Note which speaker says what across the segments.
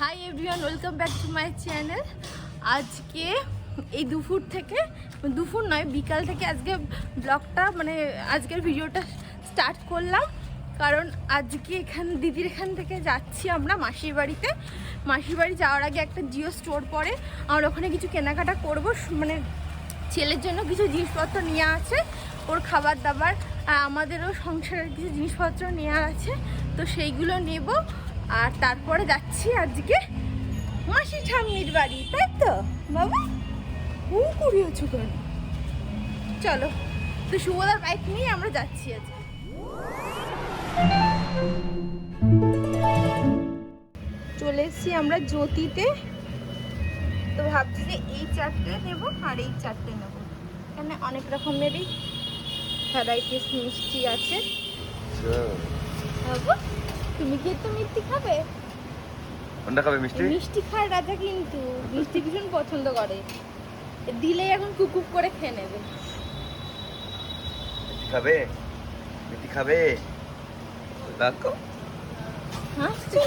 Speaker 1: Hi everyone welcome back to my channel আজকে এই দুপুর থেকে, দুপুর নয়, বিকাল থেকে আজকে ব্লগটা মানে আজকের ভিডিওটা স্টার্ট করলাম। কারণ আজকে এখান, দিদির এখান থেকে যাচ্ছি আমরা মাসির বাড়িতে। মাসির বাড়ি যাওয়ার আগে একটা জিও স্টোর পরে আমরা ওখানে কিছু কেনাকাটা করব। মানে ছেলের জন্য কিছু জিনিসপত্র নেওয়া আছে, ওর খাবার দাবার আর আমাদেরও সংসারের কিছু জিনিসপত্র নেওয়া আছে। তো সেইগুলো নেব। আর তারপরে যাচ্ছি আজকে মাসি ঠাম্মির বাড়ি তাই তো? বাবা হু করিয়েছো কেন? চলো তো শুভদার বাইক নিয়ে আমরা যাচ্ছি আজকে। চলে এসেছি আমরা জ্যোতিতে। তো ভাবছি যে এই চারটে নেব আর এই চারটে নেব। এখানে অনেক রকমেরই ভ্যারাইটিস মিষ্টি আছে। বাবু? তুমি কি একটু মিষ্টি খাবে?
Speaker 2: কোনটা খাবে মিষ্টি?
Speaker 1: মিষ্টি খায় রাজা কিন্তু। মিষ্টি ভীষণ পছন্দ করে। দিলেই এখন কুকুক করে খেয়ে নেবে।
Speaker 2: মিষ্টি খাবে? মিষ্টি খাবে? দেখো
Speaker 1: হাসছে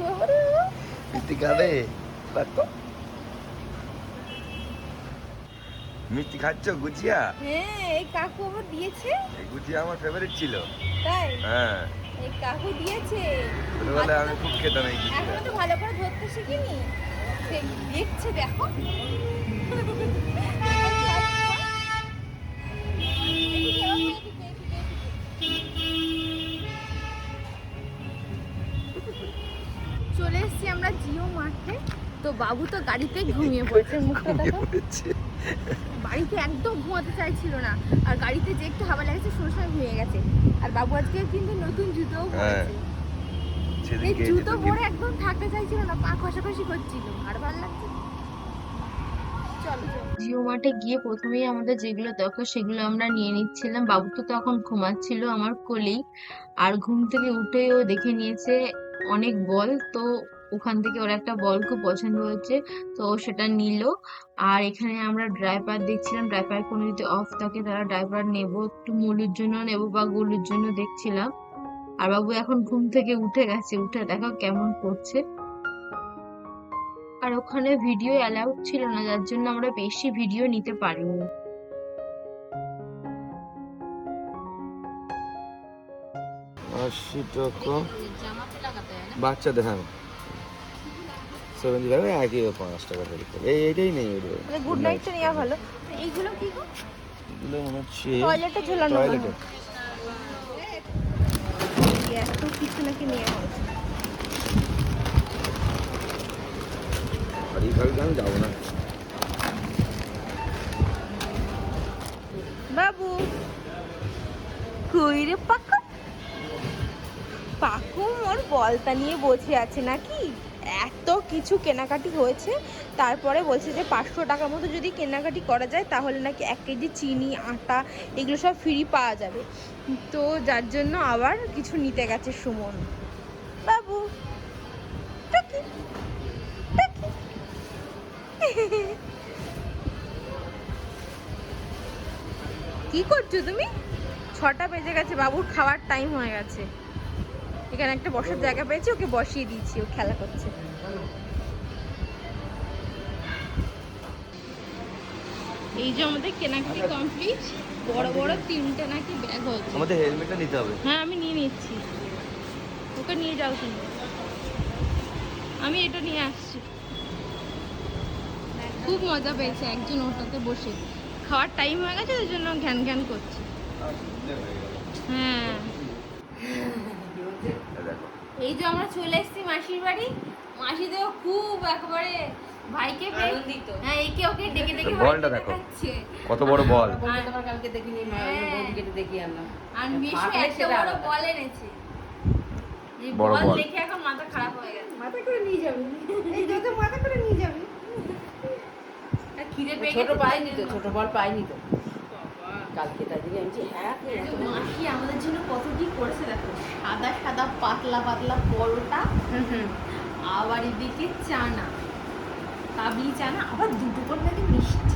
Speaker 1: বাহ।
Speaker 2: মিষ্টি খাবে? দেখো মিষ্টি খাচ্ছ গুজিয়া?
Speaker 1: হ্যাঁ এই কাকু আবার দিয়েছে।
Speaker 2: এই গুজিয়া আমার ফেভারিট ছিল।
Speaker 1: তাই?
Speaker 2: হ্যাঁ।
Speaker 1: এই কাকু দিয়েছে।
Speaker 2: ছোটবেলায় আমি খুব খেতাম এই
Speaker 1: এখনও তো ভালো করে ধরতে শিখিনি। দেখছে দেখো। চলে এসেছি আমরা জিও মাঠে তো বাবু তো গাড়িতেই ঘুমিয়ে পড়েছে মুখটা দেখো। বাড়িতে একদম ঘুমাতে চাইছিল না। আর গাড়িতে যে একটু হাওয়া লেগেছে সঙ্গে ঘুমিয়ে গেছে। আর বাবু আজকে কিন্তু নতুন জুতোও
Speaker 2: হ্যাঁ।
Speaker 1: পরেছে। এই জুতো পরে একদম থাকতে চাইছিল না পা কষাকষি করছিল। আর ভালো লাগছে চলো
Speaker 3: জিও মার্টে গিয়ে প্রথমেই আমাদের যেগুলো দরকার সেগুলো আমরা নিয়ে নিচ্ছিলাম। বাবু তো তখন ঘুমাচ্ছিল আমার কোলেই আর ঘুম থেকে উঠেই ও দেখে নিয়েছে অনেক বল তো ওখান থেকে ওর একটা বল খুব পছন্দ হয়েছে তো সেটা নিল। আর এখানে আমরা ড্রাইভার দেখছিলাম ড্রাইভার কোনো যদি অফ থাকে তারা ড্রাইভার নেব, একটু মুলুর জন্য নেব বা গলুর জন্য দেখছিলাম। আর বাবু এখন ঘুম থেকে উঠে গেছে, উঠে দেখো কেমন করছে। আর ওখানে ভিডিও অ্যালাউড ছিল না, যার জন্য আমরা বেশি ভিডিও নিতে পারিনি।
Speaker 2: টাকা বাচ্চাদের হ্যাঁ। সেভেন্টি একই পাঁচ টাকা করে। এই এইটাই নেই
Speaker 1: গুড নাইটটা নেওয়া ভালো। এইগুলো কি গো?
Speaker 2: এগুলো মনে হচ্ছে
Speaker 1: টয়লেটে ঝোলানো
Speaker 2: টয়লেটে
Speaker 1: এত কিছু নাকি নেওয়া হয়েছে
Speaker 2: বাড়ি ফাড়ি আমি যাব না?
Speaker 1: বাবু। কই রে পাকু? পাকু ওর বলতা নিয়ে বসে আছে নাকি? এত কিছু কেনাকাটি হয়েছে, তারপরে বলছে যে পাঁচশো টাকার মতো যদি কেনাকাটি করা যায়, তাহলে নাকি এক কেজি চিনি, আটা এগুলো সব ফ্রি পাওয়া যাবে। তো যার জন্য আবার কিছু নিতে গেছে সুমন। বাবু। কি করছ তুমি? ছটা বেজে গেছে, বাবুর খাওয়ার টাইম হয়ে গেছে। এখানে একটা বসার জায়গা পেয়েছি ওকে বসিয়ে দিয়েছি ও খেলা করছে। এই যে আমাদের কেনাকাটি কমপ্লিট বড় বড় তিনটে নাকি ব্যাগ হয়েছে।
Speaker 2: আমাদের হেলমেটটা নিতে হবে।
Speaker 1: হ্যাঁ আমি নিয়ে নিচ্ছি। ওকে নিয়ে যাও তুমি। আমি এটা নিয়ে আসছি। খুব মজা পেয়েছে একজন ওটাতে বসে। খাওয়ার টাইম হয়ে গেছে ওই জন্য ঘ্যান ঘ্যান করছে। হ্যাঁ।
Speaker 2: দেখো।
Speaker 1: এই যে আমরা চলে এসেছি মাসির বাড়ি। খুব একবারে ভাইকে
Speaker 4: আনন্দিত।
Speaker 1: হ্যাঁ একে ওকে ডেকে ডেকে
Speaker 2: বলটা দেখো। কত বড় বল।
Speaker 4: তোমার কালকে দেখিনি মা ওই
Speaker 1: হ্যাঁ।
Speaker 4: আনলাম।
Speaker 1: আর মিশু এত বড় বল এনেছে।
Speaker 2: বড়
Speaker 1: বল। দেখে এখন মাথা খারাপ হয়ে গেছে।
Speaker 4: মাথা করে নিয়ে যাবে।
Speaker 1: এই যত মাথা করে নিয়ে যাবি। আর খিদে পেয়ে
Speaker 4: ছোট পাইনি তো ছোট বল পাইনি তো। কালকে তাই দিকে আমি হ্যাঁ
Speaker 1: তো মাসি আমাদের জন্য কত কি করেছে দেখো সাদা সাদা পাতলা পাতলা পরোটা আবার এদিকে চানা কাবলি চানা আবার দুটো করে নাকি মিষ্টি।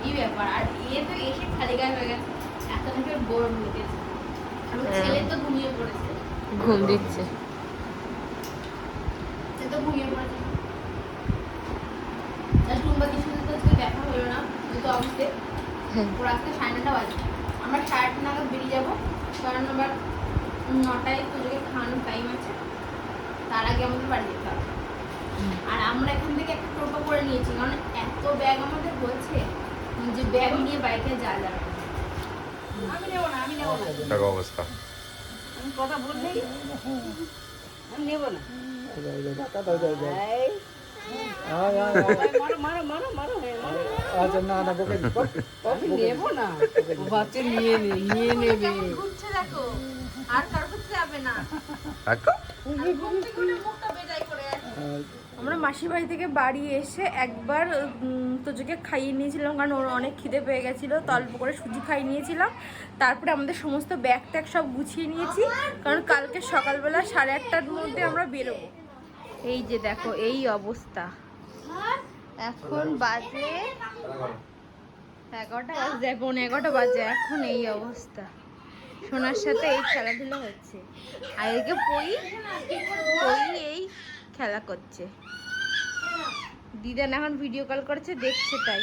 Speaker 1: কি ব্যাপার? আর এ তো এসে খালি গায়ে হয়ে গেছে। এত নাকি গরম লেগেছে
Speaker 3: হ্যাঁ।
Speaker 1: ছেলে তো ঘুমিয়ে পড়েছে।
Speaker 3: ঘুম দিচ্ছে।
Speaker 1: ঘুমিয়ে পড়েছে। টুম্বাদির সাথে তো দেখা হলো না যেহেতু অফিসে। ওর আজকে সাড়ে নটা বাজে আমরা সাড়ে আটটা নাগাদ বেরিয়ে যাব। কারণ আবার নটায় তোদেরকে খাওয়ানোর টাইম আছে। তার আগে আমাদের বাড়ি যেতে হবে। আর আমরা এখান থেকে একটা টোটো করে নিয়েছি। কারণ এত ব্যাগ আমাদের বলছে যে ব্যাগ নিয়ে বাইকে যাওয়া যাবে আমি নেব না আমি নেব না।
Speaker 5: অবস্থা?
Speaker 4: আমি কথা বললেই আমি নেব না। এই। মারো মারো মারো মারো মারো। আমি নেব না। বাচ্চা নিয়ে নে নিয়ে নেবে।
Speaker 1: ঘুরছে দেখো আর কারও কাছে যাবে না। আমি ঘুম থেকে উঠে মুখটা বেজাই করে আছি। আমরা মাসির বাড়ি থেকে বাড়ি এসে একবার তোজোকে খাইয়ে নিয়েছিলাম কারণ ওর অনেক খিদে পেয়ে গেছিল তো অল্প করে সুজি খাইয়ে নিয়েছিলাম। তারপরে আমাদের সমস্ত ব্যাগ ট্যাগ সব গুছিয়ে নিয়েছি কারণ কালকে সকালবেলা সাড়ে আটটার মধ্যে আমরা বেরোবো। এই যে দেখো এই অবস্থা। এখন বাজে এগারোটা বাজে পৌনে এগারোটা বাজে এখন এই অবস্থা। সোনার সাথে এই খেলাধুলা হচ্ছে। আর এদিকে পই পই এই খেলা করছে। দিদান এখন ভিডিও কল করেছে দেখছে তাই।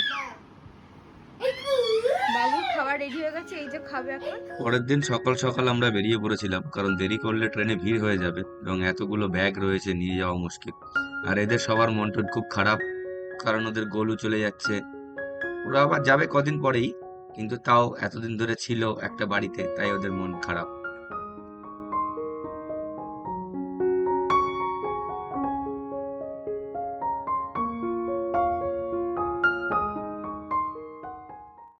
Speaker 1: বাবুর খাবার রেডি হয়ে গেছে এই যে খাবে এখন।
Speaker 2: পরের দিন সকাল সকাল আমরা বেরিয়ে পড়েছিলাম কারণ দেরি করলে ট্রেনে ভিড় হয়ে যাবে এবং এতগুলো ব্যাগ রয়েছে নিয়ে যাওয়া মুশকিল। আর এদের সবার মন খুব খারাপ। কারণ ওদের গোলু চলে যাচ্ছে। ওরা আবার যাবে কদিন পরেই, কিন্তু তাও এতদিন ধরে ছিল একটা বাড়িতে, তাই ওদের মন খারাপ।